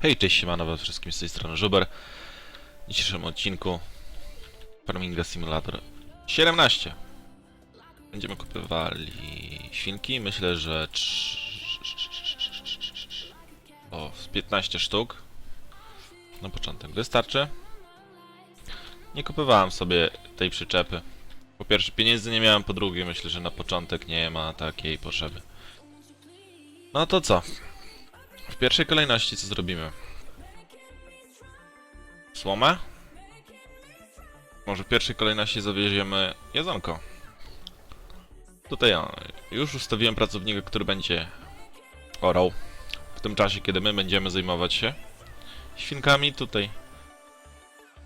Hej, cześć, siemano was wszystkim z tej strony Żuber. W dzisiejszym odcinku Farminga Simulator 17. Będziemy kupywali świnki, myślę, że o, z 15 sztuk na początek wystarczy. Nie kupowałem sobie tej przyczepy. Po pierwsze pieniędzy nie miałem, po drugie myślę, że na początek nie ma takiej potrzeby. No to co? W pierwszej kolejności co zrobimy? Słomę? Może w pierwszej kolejności zawieziemy jedzonko. Tutaj ja już ustawiłem pracownika, który będzie orał. W tym czasie, kiedy my będziemy zajmować się świnkami, tutaj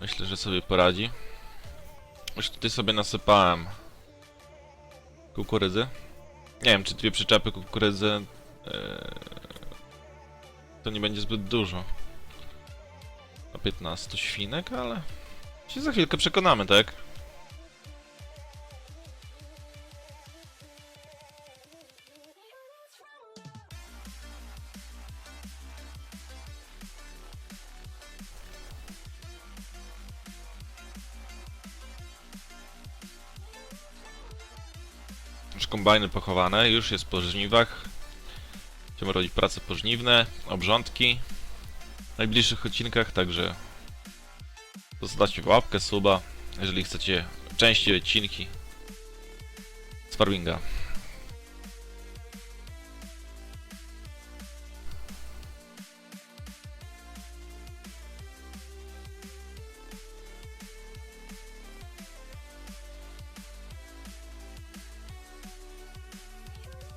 myślę, że sobie poradzi. Już tutaj sobie nasypałem kukurydzy. Nie wiem, czy dwie przyczepy kukurydzy yy, to nie będzie zbyt dużo. Na 15 świnek, ale się za chwilkę przekonamy, tak? Już kombajny pochowane, już jest po żniwach. Będziemy robić prace pożniwne, obrządki w najbliższych odcinkach, także zostawcie łapkę, suba, jeżeli chcecie częściej odcinki z farminga.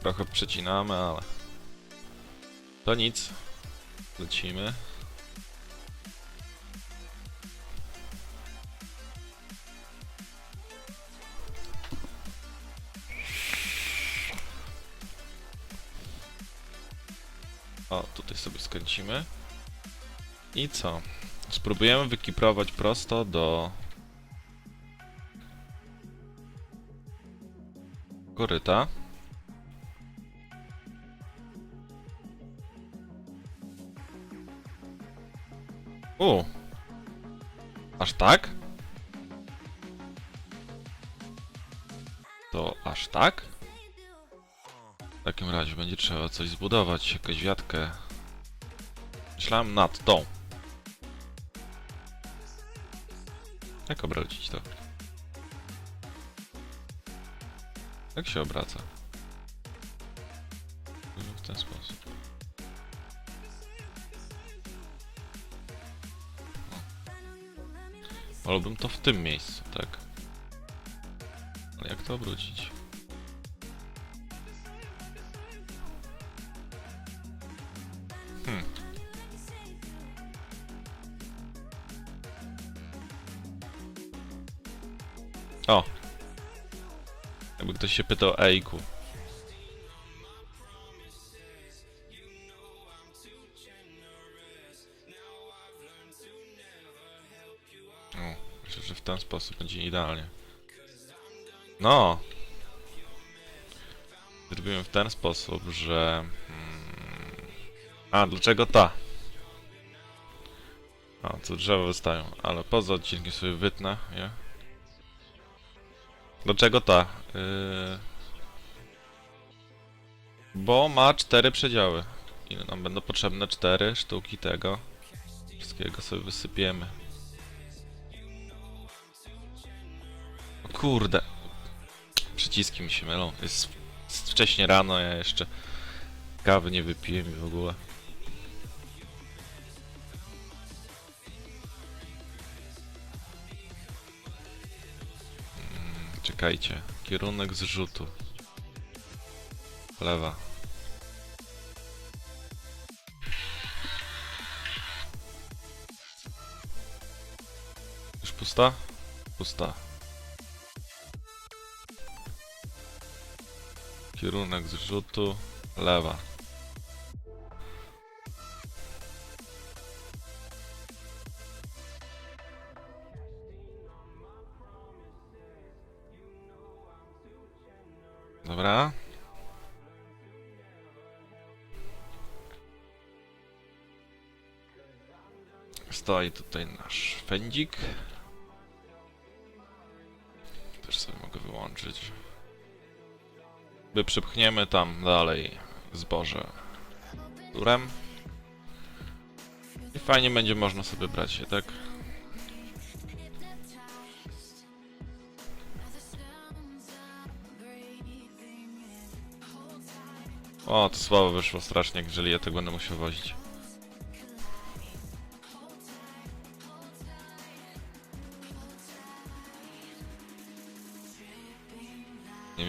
Trochę przecinamy, ale to nic. Lecimy. O, tutaj sobie skręcimy. I co? Spróbujemy wykiprować prosto do... Koryta. Tak? To aż tak? W takim razie będzie trzeba coś zbudować, jakąś wiatkę. Myślałem nad tą. Jak obrócić to? Jak się obraca? W ten sposób. Wolałbym to w tym miejscu, tak? Ale jak to obrócić? Hmm. O! Jakby ktoś się pytał Ejku. Sposób będzie idealnie. No! Zrobiłem w ten sposób, że... Mm, a, dlaczego ta? A, tu drzewa wystają, ale poza odcinkiem sobie wytnę je. Dlaczego ta? Yy... Bo ma cztery przedziały. Ile nam będą potrzebne? Cztery sztuki tego. Wszystkiego sobie wysypiemy. Kurde. Przyciski mi się mylą. Jest, jest wcześnie rano, ja jeszcze kawy nie wypiłem i w ogóle. Mm, Czekajcie. Kierunek zrzutu. Lewa. Już pusta? Pusta. Kierunek zrzutu lewa. Dobra. Stoi tutaj nasz fędzik. By przypchniemy tam dalej zboże turem. I fajnie będzie można sobie brać je, tak? O, to słabo wyszło strasznie, jeżeli ja tego będę musiał wozić.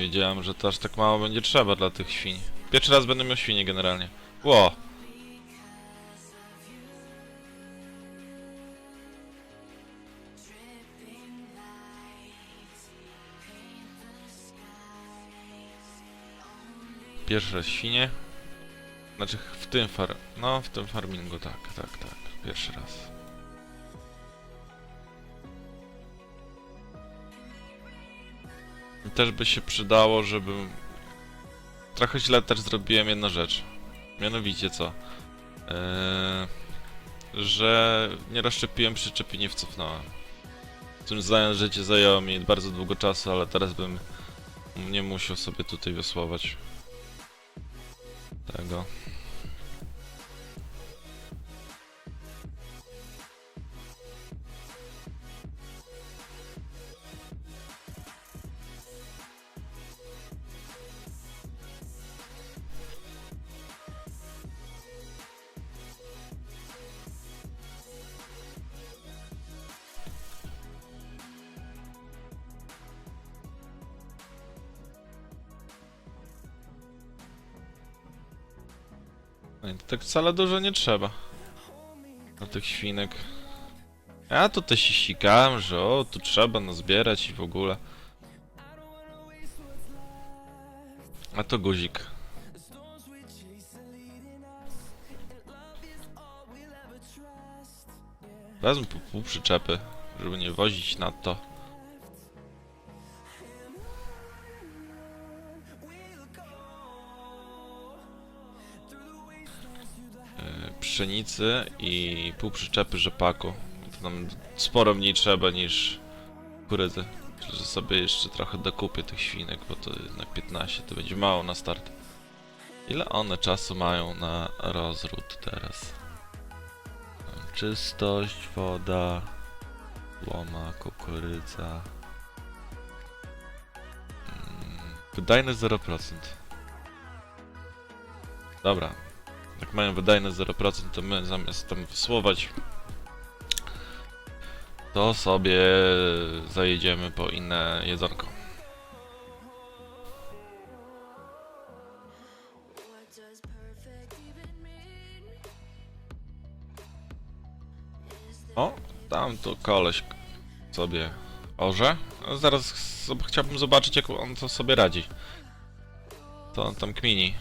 Wiedziałem, że to aż tak mało będzie trzeba dla tych świń. Pierwszy raz będę miał świnie generalnie. Ło! Pierwszy raz świnie. Znaczy w tym far... No, w tym farmingu, tak, tak, tak. Pierwszy raz. Też by się przydało, żebym... Trochę źle też zrobiłem jedną rzecz. Mianowicie co? Eee, że nie rozszczepiłem przyczepy, nie wcofnąłem. Tym znając życie zajęło mi bardzo długo czasu, ale teraz bym nie musiał sobie tutaj wysłować tego. Wcale dużo nie trzeba. Na tych świnek. Ja tutaj się sikałem, że o, tu trzeba nazbierać i w ogóle. A to guzik. Wezmę po pół przyczepy, żeby nie wozić nadto. e, pszenicy i pół przyczepy rzepaku. To nam sporo mniej trzeba niż kurydzy. Myślę, że sobie jeszcze trochę dokupię tych świnek, bo to jednak 15 to będzie mało na start. Ile one czasu mają na rozród teraz? Czystość, woda, łoma, kukurydza. Mm, Wydajność 0%. Dobra, jak mają wydajne 0%, to my zamiast tam wysłować, to sobie zajedziemy po inne jedzonko. O, tam tu koleś sobie orze. A Zaraz chciałbym zobaczyć, jak on to sobie radzi. To on tam kmini.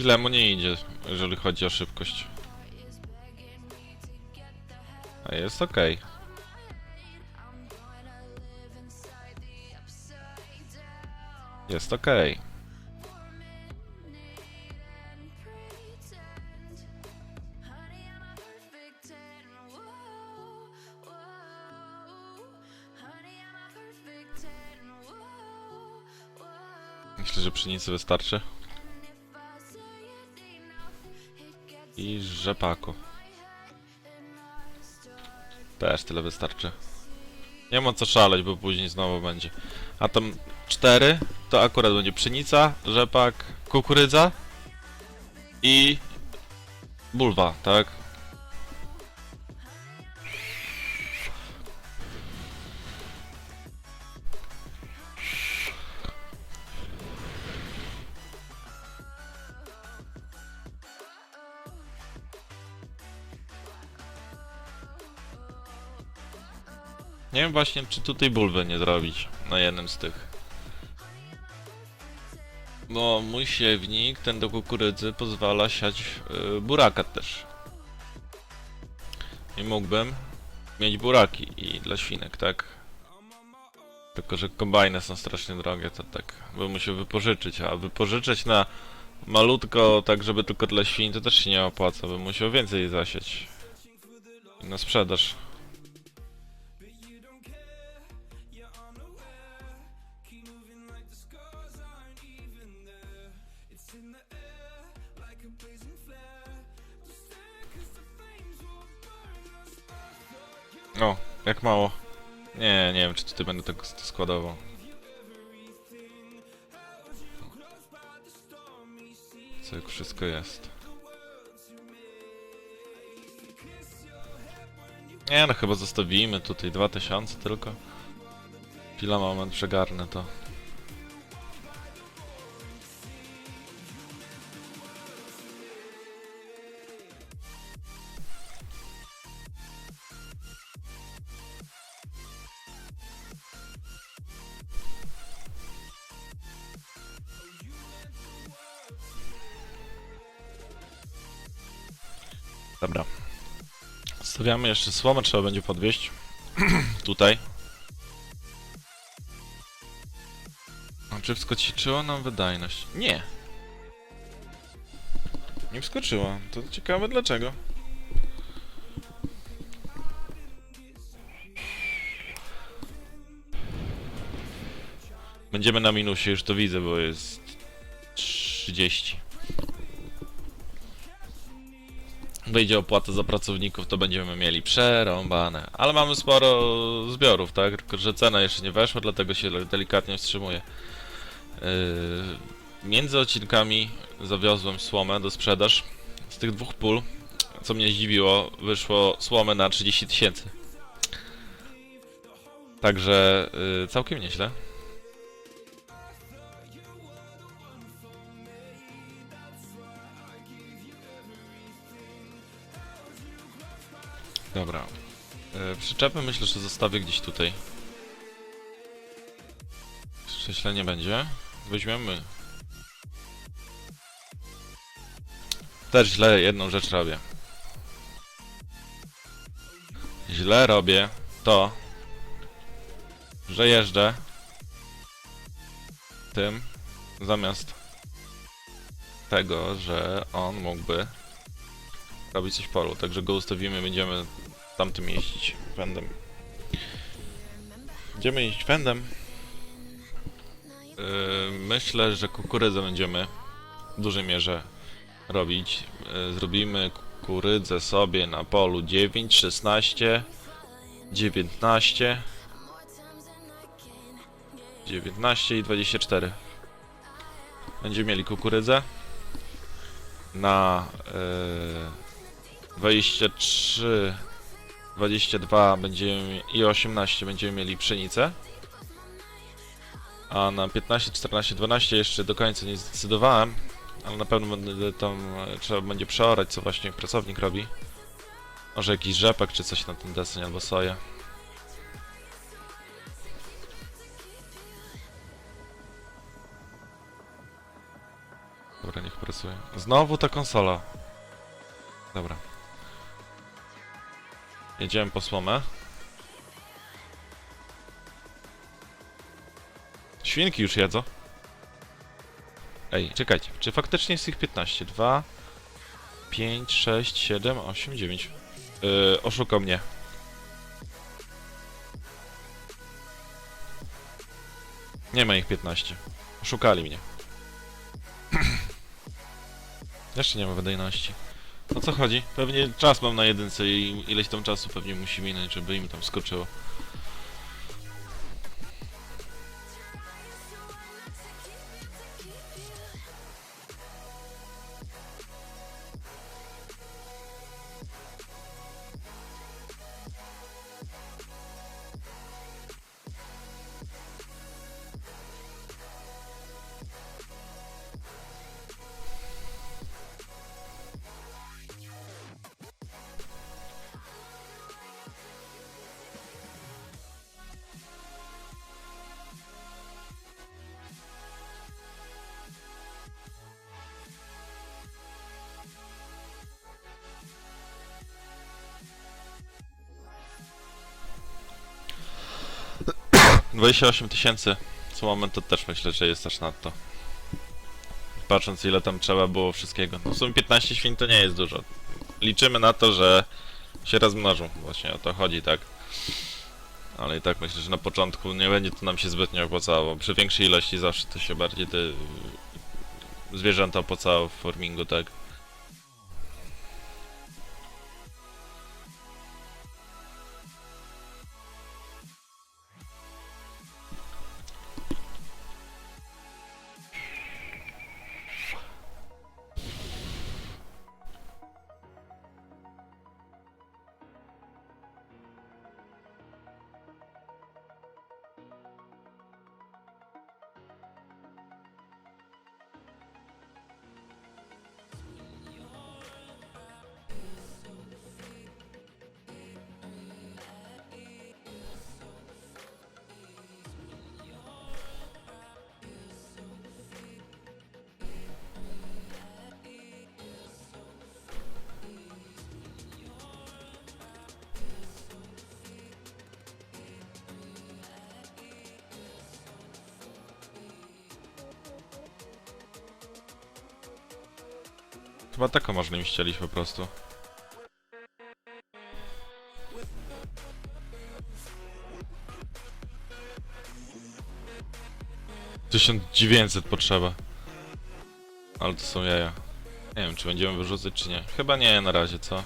Źle mu nie idzie, jeżeli chodzi o szybkość. A jest okej. Jest okej. Myślę, że pszenicy wystarczy. I rzepaku. Też tyle wystarczy. Nie ma co szaleć, bo później znowu będzie. A tam cztery to akurat będzie pszenica, rzepak, kukurydza i bulwa, tak? Właśnie, czy tutaj bulwy nie zrobić na jednym z tych. Bo mój siewnik, ten do kukurydzy, pozwala siać y, buraka też. I mógłbym mieć buraki i dla świnek, tak? Tylko, że kombajny są strasznie drogie, to tak bym musiał wypożyczyć, a wypożyczyć na malutko, tak żeby tylko dla świń, to też się nie opłaca, bym musiał więcej zasieć. I na sprzedaż. O, jak mało. Nie, nie wiem, czy tutaj będę tego składował. Co jak wszystko jest. Nie no, chyba zostawimy tutaj 2000 tylko. Chwila, moment, przegarnę to. Dobra. Stawiamy jeszcze słomę, trzeba będzie podwieźć. Tutaj. A czy wskoczyła nam wydajność? Nie. Nie wskoczyła. To ciekawe dlaczego. Będziemy na minusie, już to widzę, bo jest 30. Wyjdzie opłata za pracowników, to będziemy mieli przerąbane. Ale mamy sporo zbiorów, tak? Tylko, że cena jeszcze nie weszła, dlatego się delikatnie wstrzymuje. Yy, między odcinkami zawiozłem słomę do sprzedaż. Z tych dwóch pól, co mnie zdziwiło, wyszło słomy na 30 tysięcy. Także yy, całkiem nieźle. Dobra. E, przyczepy myślę, że zostawię gdzieś tutaj. Jeszcze źle nie będzie. Weźmiemy. Też źle jedną rzecz robię. Źle robię to, że jeżdżę tym zamiast tego, że on mógłby robić coś w polu, także go ustawimy, będziemy tamtym jeździć wędem. Będziemy jeździć wędem. Yy, myślę, że kukurydzę będziemy w dużej mierze robić. Yy, zrobimy kukurydzę sobie na polu 9, 16, 19, 19 i 24. Będziemy mieli kukurydzę na yy, 23, 22 będziemy i 18 będziemy mieli pszenicę. A na 15, 14, 12 jeszcze do końca nie zdecydowałem, ale na pewno będę tam trzeba będzie przeorać, co właśnie pracownik robi. Może jakiś rzepak czy coś na ten deseń albo soję. Dobra, niech pracuje. Znowu ta konsola. Dobra. Jedziemy po słomę. Świnki już jedzą. Ej, czekajcie, czy faktycznie jest ich 15? 2, 5, 6, 7, 8, 9. Yy, oszukał mnie. Nie ma ich 15. Oszukali mnie. Jeszcze nie ma wydajności. O co chodzi? Pewnie czas mam na jedynce i ileś tam czasu pewnie musi minąć, żeby im tam skoczyło. 28 tysięcy co moment to też myślę, że jest aż nadto. Patrząc ile tam trzeba było wszystkiego. No w sumie 15 świń to nie jest dużo. Liczymy na to, że się rozmnożą. Właśnie o to chodzi, tak. Ale i tak myślę, że na początku nie będzie to nam się zbytnio opłacało. Przy większej ilości zawsze to się bardziej te y, zwierzęta opłacało w farmingu, tak. Chyba taką można im ścielić po prostu. Tysiąc dziewięćset potrzeba. Ale to są jaja. Nie wiem, czy będziemy wyrzucać, czy nie. Chyba nie na razie, co?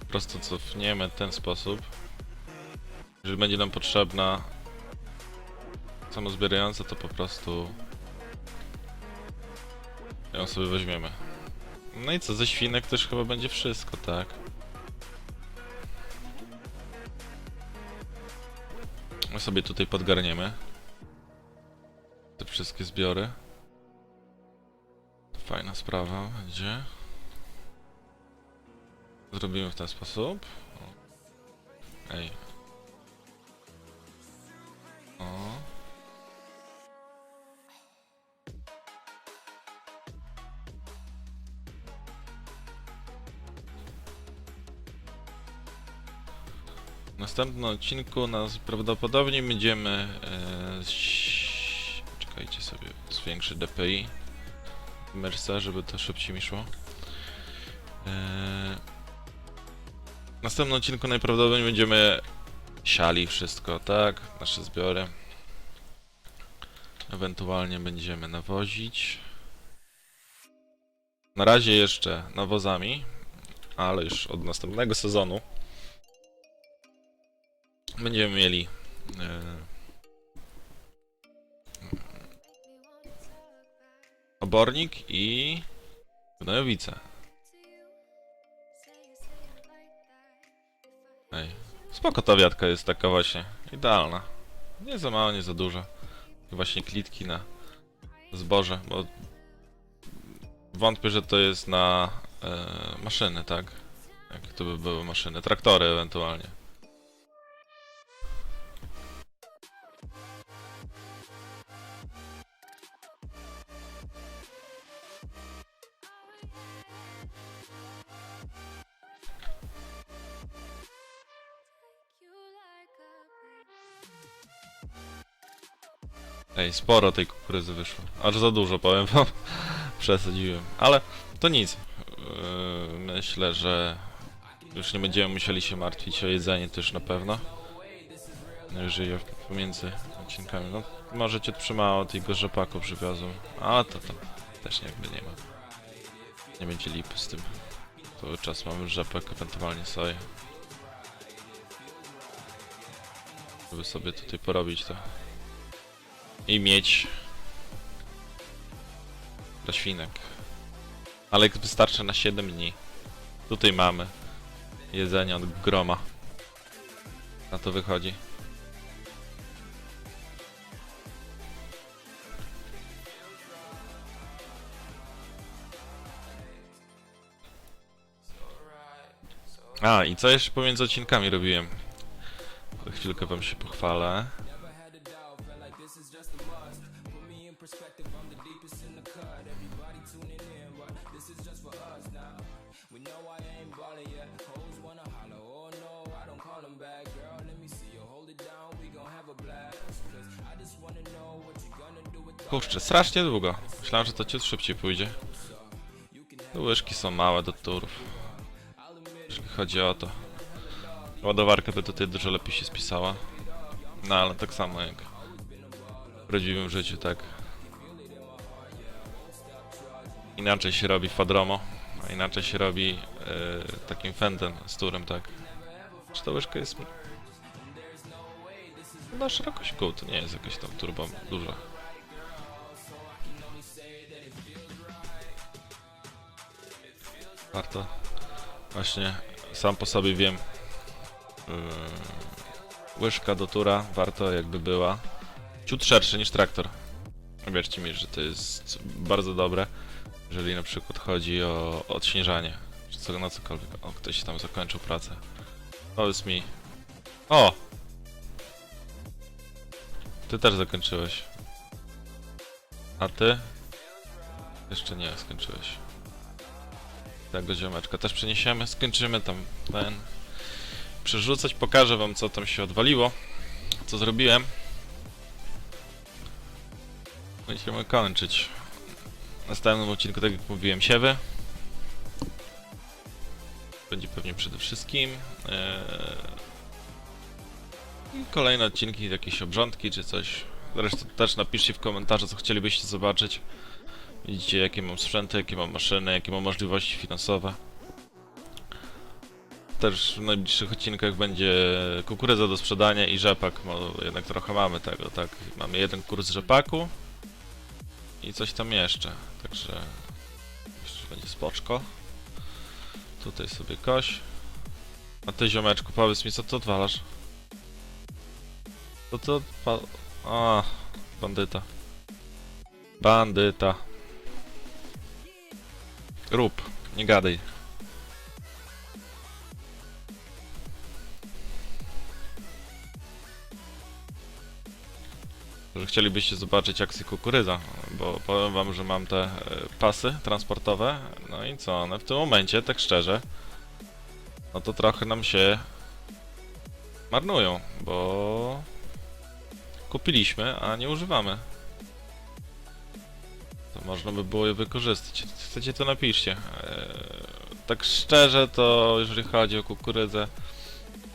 Po prostu cofniemy ten sposób. Jeżeli będzie nam potrzebna samozbierająca, to po prostu ją sobie weźmiemy. No i co, ze świnek też chyba będzie wszystko, tak? My sobie tutaj podgarniemy. Te wszystkie zbiory. To fajna sprawa będzie. Zrobimy w ten sposób. Ej. O. W następnym odcinku nas prawdopodobnie będziemy e, czekajcie sobie zwiększy DPI Mersa, żeby to szybciej mi szło. E, w następnym odcinku najprawdopodobniej będziemy siali wszystko, tak? Nasze zbiory. Ewentualnie będziemy nawozić. Na razie jeszcze nawozami, ale już od następnego sezonu będziemy mieli e, obornik i gnojowice. Ej, spoko ta wiatka jest taka właśnie, idealna. Nie za mało, nie za dużo. I właśnie klitki na zboże, bo wątpię, że to jest na e, maszyny, tak? Jak to by były maszyny, traktory ewentualnie. Sporo tej kukurydzy wyszło. Aż za dużo, powiem wam. Przesadziłem. Ale to nic. Yy, myślę, że już nie będziemy musieli się martwić o jedzenie też na pewno. Ja pomiędzy odcinkami. No, możecie trzymało tego rzepaku przywiozą. Ale to tam też jakby nie ma. Nie będzie lipy z tym. Cały czas mamy rzepek, ewentualnie soję. Żeby sobie tutaj porobić to i mieć dla świnek. Ale wystarczy na 7 dni. Tutaj mamy jedzenie od groma. Na to wychodzi. A, i co jeszcze pomiędzy odcinkami robiłem? Chwilkę wam się pochwalę. Kurczę, strasznie długo. Myślałem, że to ciut szybciej pójdzie. Łyżki są małe do turów. Jeżeli chodzi o to. Ładowarka by tutaj dużo lepiej się spisała. No ale tak samo jak w prawdziwym życiu, tak. Inaczej się robi fadromo, inaczej się robi yy, takim fendem z turem, tak. Czy ta łyżka jest... Na szerokość kół, to nie jest jakaś tam turbo duża. Warto. Właśnie sam po sobie wiem. Yy, łyżka do tura warto jakby była. Ciut szerszy niż traktor. Wierzcie mi, że to jest bardzo dobre, jeżeli na przykład chodzi o odśnieżanie, czy co, na cokolwiek. O, ktoś tam zakończył pracę. Powiedz mi. O! Ty też zakończyłeś. A ty? Jeszcze nie, skończyłeś. Tego ziomeczka też przeniesiemy, skończymy tam ten. Przerzucać, pokażę wam co tam się odwaliło. Co zrobiłem. Będziemy kończyć. W następnym odcinku, tak jak mówiłem, siewy. Będzie pewnie przede wszystkim. Eee... I kolejne odcinki, jakieś obrządki czy coś. Zresztą też napiszcie w komentarzu, co chcielibyście zobaczyć. Widzicie, jakie mam sprzęty, jakie mam maszyny, jakie mam możliwości finansowe. Też w najbliższych odcinkach będzie kukurydza do sprzedania i rzepak, bo jednak trochę mamy tego, tak? Mamy jeden kurs rzepaku i coś tam jeszcze, także będzie spoczko. Tutaj sobie koś. A ty ziomeczku, powiedz mi, co ty odwalasz? Co to odpa... A, bandyta. Bandyta. Rób, nie gadaj. Że chcielibyście zobaczyć akcję kukurydza, bo powiem wam, że mam te e, pasy transportowe, no i co, one w tym momencie, tak szczerze, no to trochę nam się marnują, bo kupiliśmy, a nie używamy. To można by było je wykorzystać. Chcecie to napiszcie. Eee, tak szczerze to jeżeli chodzi o kukurydzę,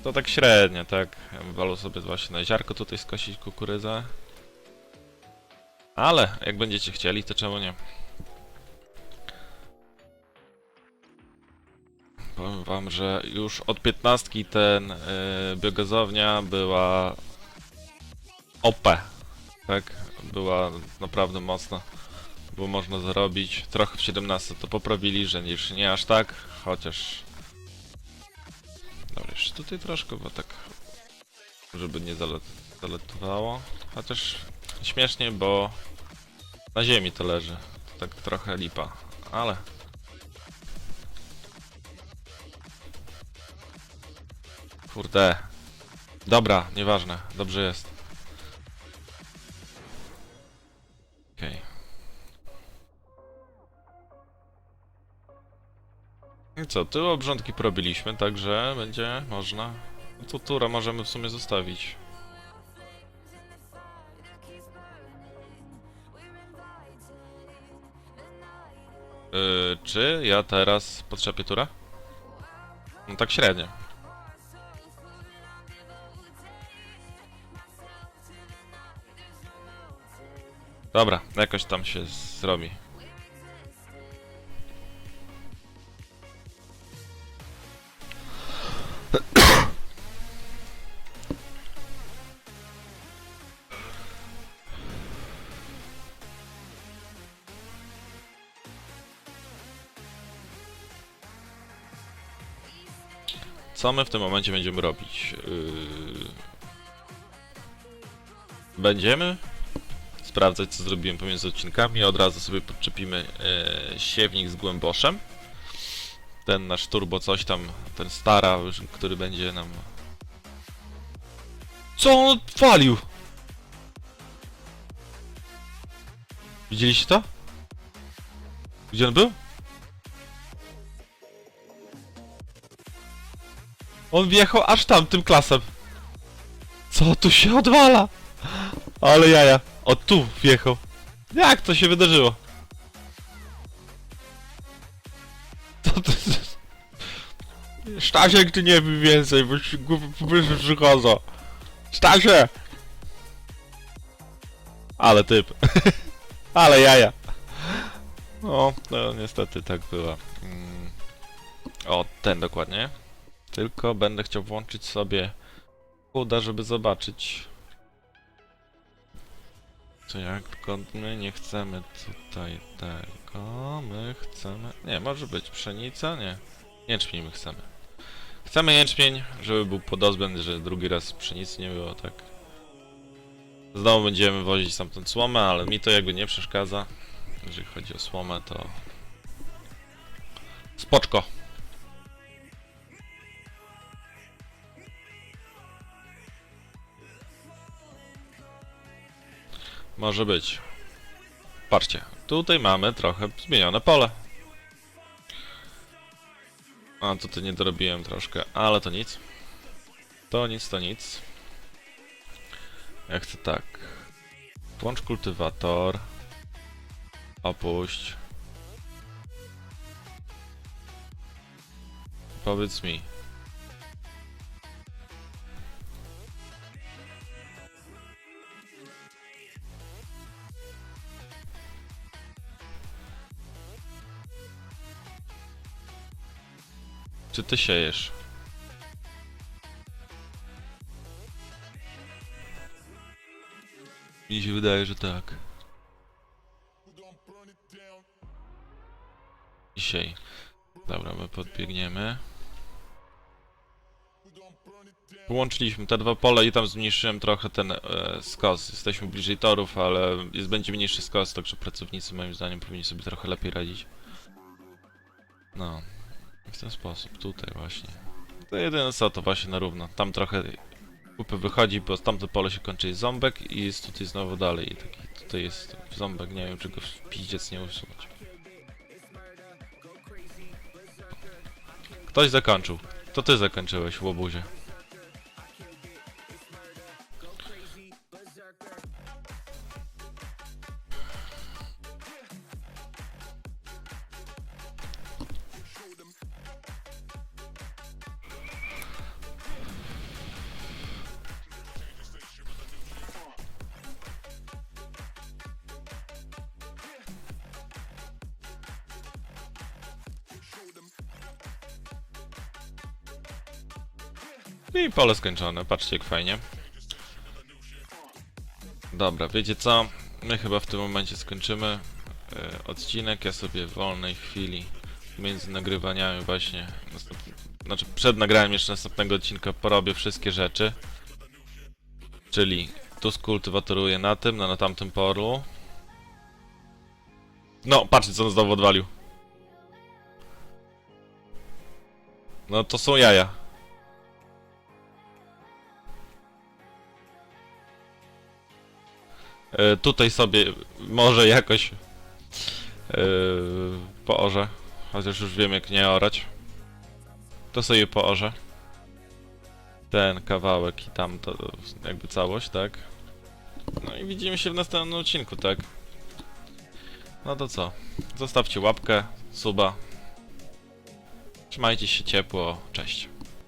to tak średnio, tak? Ja bym wolał sobie właśnie na ziarko tutaj skosić kukurydzę. Ale jak będziecie chcieli, to czemu nie? Powiem wam, że już od 15 ten yy, biogazownia była OP. Tak? Była naprawdę mocna. Było można zarobić. Trochę w 17 to poprawili, że już nie aż tak, chociaż... Dobra, jeszcze tutaj troszkę, bo tak... Żeby nie zalet zaletowało. Chociaż śmiesznie, bo na ziemi to leży. To tak trochę lipa, ale... Kurde. Dobra, nieważne. Dobrze jest. Okej. I co, tyły obrządki porobiliśmy, także będzie można... No to tura możemy w sumie zostawić. Yy, czy ja teraz potrzebuję tura? No tak średnio. Dobra, jakoś tam się zrobi. Co my w tym momencie będziemy robić? Yy... Będziemy sprawdzać, co zrobiłem pomiędzy odcinkami. Od razu sobie podczepimy e, siewnik z głęboszem. Ten nasz turbo coś tam, ten stara, który będzie nam... Co on odpalił? Widzieliście to? Gdzie on był? On wjechał aż tam, tym klasem. Co tu się odwala? Ale jaja. O tu wjechał. Jak to się wydarzyło? To jest? Stasiek, ty nie wiem więcej, bo się głupie przychodzą. Stasie! Ale typ. Ale jaja. No, no niestety tak była. Mm. O, ten dokładnie. Tylko będę chciał włączyć sobie uda, żeby zobaczyć. Co jak, my nie chcemy tutaj tego, my chcemy... Nie, może być pszenica? Nie. Jęczmień my chcemy. Chcemy jęczmień, żeby był podozbęd, że drugi raz pszenicy nie było, tak. Znowu będziemy wozić stamtąd słomę, ale mi to jakby nie przeszkadza. Jeżeli chodzi o słomę, to... Spoczko! Może być. Patrzcie, tutaj mamy trochę zmienione pole. A, tutaj nie dorobiłem troszkę, ale to nic. To nic, to nic. Ja chcę tak. Włącz kultywator. Opuść. Powiedz mi. Czy ty siejesz? Mi się wydaje, że tak. Dzisiaj. Dobra, my podbiegniemy. Połączyliśmy te dwa pole i tam zmniejszyłem trochę ten e, skos. Jesteśmy bliżej torów, ale jest, będzie mniejszy skos, także pracownicy moim zdaniem powinni sobie trochę lepiej radzić. No. W ten sposób, tutaj właśnie. To jedyne co, to właśnie na równo. Tam trochę kupy wychodzi, bo tamto pole się kończy ząbek i jest tutaj znowu dalej. I taki tutaj jest ząbek, nie wiem czego w piździec nie usunąć. Ktoś zakończył. To ty zakończyłeś, łobuzie. Pole skończone, patrzcie jak fajnie. Dobra, wiecie co? My chyba w tym momencie skończymy e, odcinek. Ja sobie w wolnej chwili między nagrywaniami właśnie, znaczy przed nagraniem jeszcze następnego odcinka porobię wszystkie rzeczy. Czyli tu skultywatoruję na tym, no na tamtym polu. No, patrzcie co on znowu odwalił. No to są jaja. E, tutaj sobie może jakoś e, poorze. Chociaż już wiem jak nie orać. To sobie poorze. Ten kawałek i tam to jakby całość, tak? No i widzimy się w następnym odcinku, tak? No to co? Zostawcie łapkę, suba. Trzymajcie się ciepło, cześć.